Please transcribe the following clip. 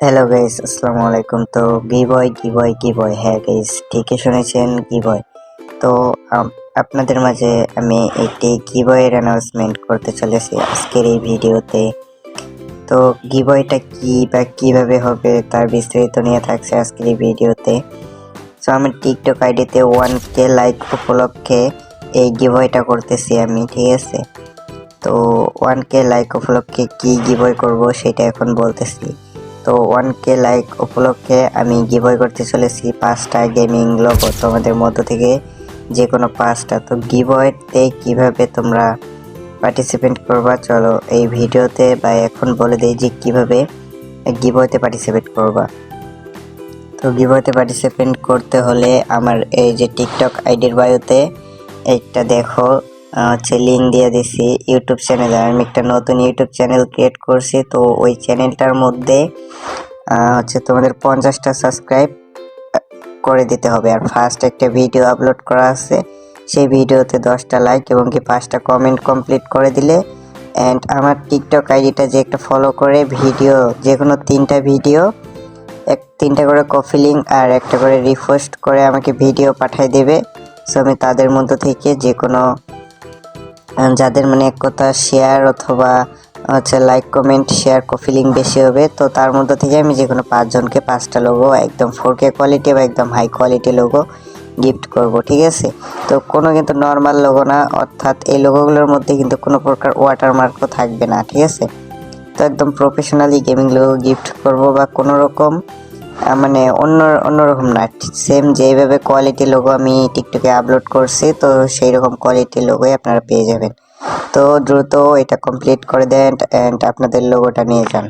Hello guys আসসালামু আলাইকুম তো গি বয় কি বয় কি বয় হ্যাঁ গাইস ঠিকই শুনেছেন কি বয় তো আপনাদের মাঝে আমি একটি কি বয়ের অ্যানাউন্সমেন্ট করতে চলেছি আজকের এই ভিডিওতে। তো গি বয়টা কি বা কীভাবে হবে তার বিস্তারিত নিয়ে থাকছে আজকের এই ভিডিওতে। সো আমি টিকটক আইডিতে ওয়ান কে লাইক উপলক্ষে এই গিভয়টা করতেছি আমি, ঠিক আছে? তো ওয়ান কে লাইক উপলক্ষে কি গিভয় করব সেটা এখন বলতেছি। তো ওয়ান কে লাইক উপলক্ষে আমি গিভয় করতে চলেছি পাঁচটা গেমিং লোগো তোমাদের মধ্য থেকে যে কোনো পাঁচটা। তো গিভয়তে কীভাবে তোমরা পার্টিসিপেট করবা, চলো এই ভিডিওতে বা এখন বলে দিই যে কীভাবে গিভয়তে পার্টিসিপেট করবা। তো গিভওয়েতে পার্টিসিপেট করতে হলে আমার এই যে টিকটক আইডির বায়োতে একটা দেখো হচ্ছে লিঙ্ক দিয়ে দিছি ইউটিউব চ্যানেলে আমি একটা নতুন ইউটিউব চ্যানেল ক্রিয়েট করছি, তো ওই চ্যানেলটার মধ্যে হচ্ছে তোমাদের পঞ্চাশটা সাবস্ক্রাইব করে দিতে হবে। আর ফার্স্ট একটা ভিডিও আপলোড করা আছে, সেই ভিডিওতে দশটা লাইক এবং কি পাঁচটা কমেন্ট কমপ্লিট করে দিলে অ্যান্ড আমার টিকটক আইডিটা যে একটা ফলো করে ভিডিও যে কোনো তিনটা ভিডিও এক, তিনটা করে কফি লিঙ্ক আর একটা করে রিপোস্ট করে আমাকে ভিডিও পাঠিয়ে দেবে। সো আমি তাদের মধ্য থেকে যে কোনো যাদের মানে এক কথা শেয়ার অথবা হচ্ছে লাইক কমেন্ট শেয়ার লিঙ্ক বেশি হবে, তো তার মধ্য থেকে আমি যে কোনো পাঁচজনকে পাঁচটা লোগো একদম ফোর কে কোয়ালিটি বা একদম হাই কোয়ালিটি লোগো গিফট করব, ঠিক আছে? তো কোনো কিন্তু নর্মাল লোগো না, অর্থাৎ এই লোগোগুলোর মধ্যে কিন্তু কোনো প্রকার ওয়াটারমার্কও থাকবে না, ঠিক আছে? তো একদম প্রফেশনালি গেমিং লোগো গিফট করব বা কোনো রকম মানে অন্য, অন্যরকম না। সেম যেভাবে কোয়ালিটি লোগো আমি টিকটকে আপলোড করছি, তো সেই রকম কোয়ালিটি লোগোই আপনারা পেয়ে যাবেন। তো দ্রুত এটা কমপ্লিট করে দেন অ্যান্ড আপনাদের লোগোটা নিয়ে যান।